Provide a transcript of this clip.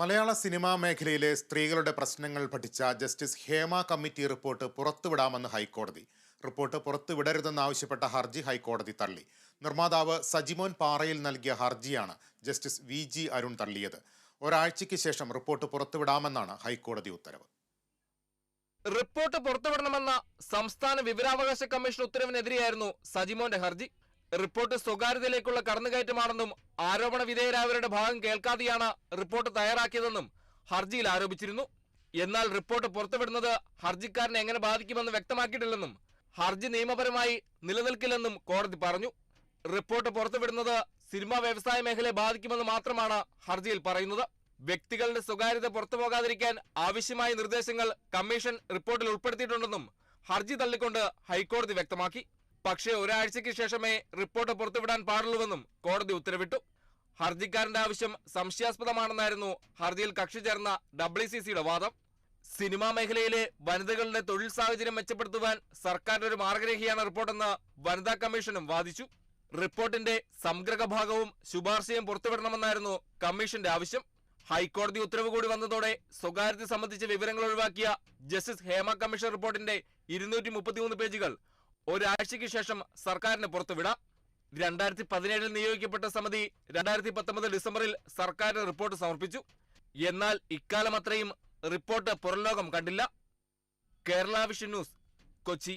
മലയാള cinema മേഖലയിലെ സ്ത്രീകളുടെ പ്രശ്നങ്ങൾ പഠിച്ച ജസ്റ്റിസ് ഹേമ കമ്മിറ്റി റിപ്പോർട്ട് പുറത്തുവിടാമെന്ന് ഹൈക്കോടതി. റിപ്പോർട്ട് പുറത്തുവിടരുതെന്നാവശ്യപ്പെട്ട ഹർജി ഹൈക്കോടതി തള്ളി. നിർമ്മാതാവ് സജിമോൻ പാറയിൽ നൽകിയ ഹർജിയാണ് ജസ്റ്റിസ് വി ജി അരുൺ തള്ളിയത്. ഒരാഴ്ചയ്ക്ക് ശേഷം റിപ്പോർട്ട് പുറത്തുവിടാമെന്നാണ് ഹൈക്കോടതി ഉത്തരവ്. റിപ്പോർട്ട് പുറത്തുവിടണമെന്ന സംസ്ഥാന വിവരാവകാശ കമ്മീഷൻ ഉത്തരവിനെതിരെയായിരുന്നു സജിമോന്റെ ഹർജി. റിപ്പോർട്ട് സ്വകാര്യതയിലേക്കുള്ള കടന്നുകയറ്റമാണെന്നും ആരോപണ വിധേയരായവരുടെ ഭാഗം കേൾക്കാതെയാണ് റിപ്പോർട്ട് തയ്യാറാക്കിയതെന്നും ഹർജിയിൽ ആരോപിച്ചിരുന്നു. എന്നാൽ റിപ്പോർട്ട് പുറത്തുവിടുന്നത് ഹർജിക്കാരനെ എങ്ങനെ ബാധിക്കുമെന്ന് വ്യക്തമാക്കിയിട്ടില്ലെന്നും ഹർജി നിയമപരമായി നിലനിൽക്കില്ലെന്നും കോടതി പറഞ്ഞു. റിപ്പോർട്ട് പുറത്തുവിടുന്നത് സിനിമാ വ്യവസായ മേഖലയെ ബാധിക്കുമെന്ന് മാത്രമാണ് ഹർജിയിൽ പറയുന്നത്. വ്യക്തികളുടെ സ്വകാര്യത പുറത്തുപോകാതിരിക്കാൻ ആവശ്യമായ നിർദ്ദേശങ്ങൾ കമ്മീഷൻ റിപ്പോർട്ടിൽ ഉൾപ്പെടുത്തിയിട്ടുണ്ടെന്നും ഹർജി തള്ളിക്കൊണ്ട് ഹൈക്കോടതി വ്യക്തമാക്കി. പക്ഷേ ഒരാഴ്ചയ്ക്ക് ശേഷമേ റിപ്പോർട്ട് പുറത്തുവിടാൻ പാടുള്ളൂവെന്നും കോടതി ഉത്തരവിട്ടു. ഹർജിക്കാരന്റെ ആവശ്യം സംശയാസ്പദമാണെന്നായിരുന്നു ഹർജിയിൽ കക്ഷി ചേർന്ന ഡബ്ല്യു സി വാദം. സിനിമാ മേഖലയിലെ വനിതകളുടെ തൊഴിൽ സാഹചര്യം മെച്ചപ്പെടുത്തുവാൻ സർക്കാരിന്റെ ഒരു മാർഗരേഖയാണ് റിപ്പോർട്ടെന്ന് വനിതാ കമ്മീഷനും വാദിച്ചു. റിപ്പോർട്ടിന്റെ സംഗ്രഹ ഭാഗവും ശുപാർശയും പുറത്തുവിടണമെന്നായിരുന്നു കമ്മീഷന്റെ ആവശ്യം. ഹൈക്കോടതി ഉത്തരവ് കൂടി വന്നതോടെ സ്വകാര്യത സംബന്ധിച്ച വിവരങ്ങൾ ഒഴിവാക്കിയ ജസ്റ്റിസ് ഹേമ കമ്മീഷൻ റിപ്പോർട്ടിന്റെ ഇരുന്നൂറ്റി പേജുകൾ ഒരാഴ്ചയ്ക്ക് ശേഷം സർക്കാരിന് പുറത്തുവിടാം. രണ്ടായിരത്തി പതിനേഴിൽ നിയോഗിക്കപ്പെട്ട സമിതി രണ്ടായിരത്തി പത്തൊമ്പത് ഡിസംബറിൽ സർക്കാരിന് റിപ്പോർട്ട് സമർപ്പിച്ചു. എന്നാൽ ഇക്കാലം അത്രയും റിപ്പോർട്ട് പുറംലോകം കണ്ടില്ല. Kerala Vision News Kochi.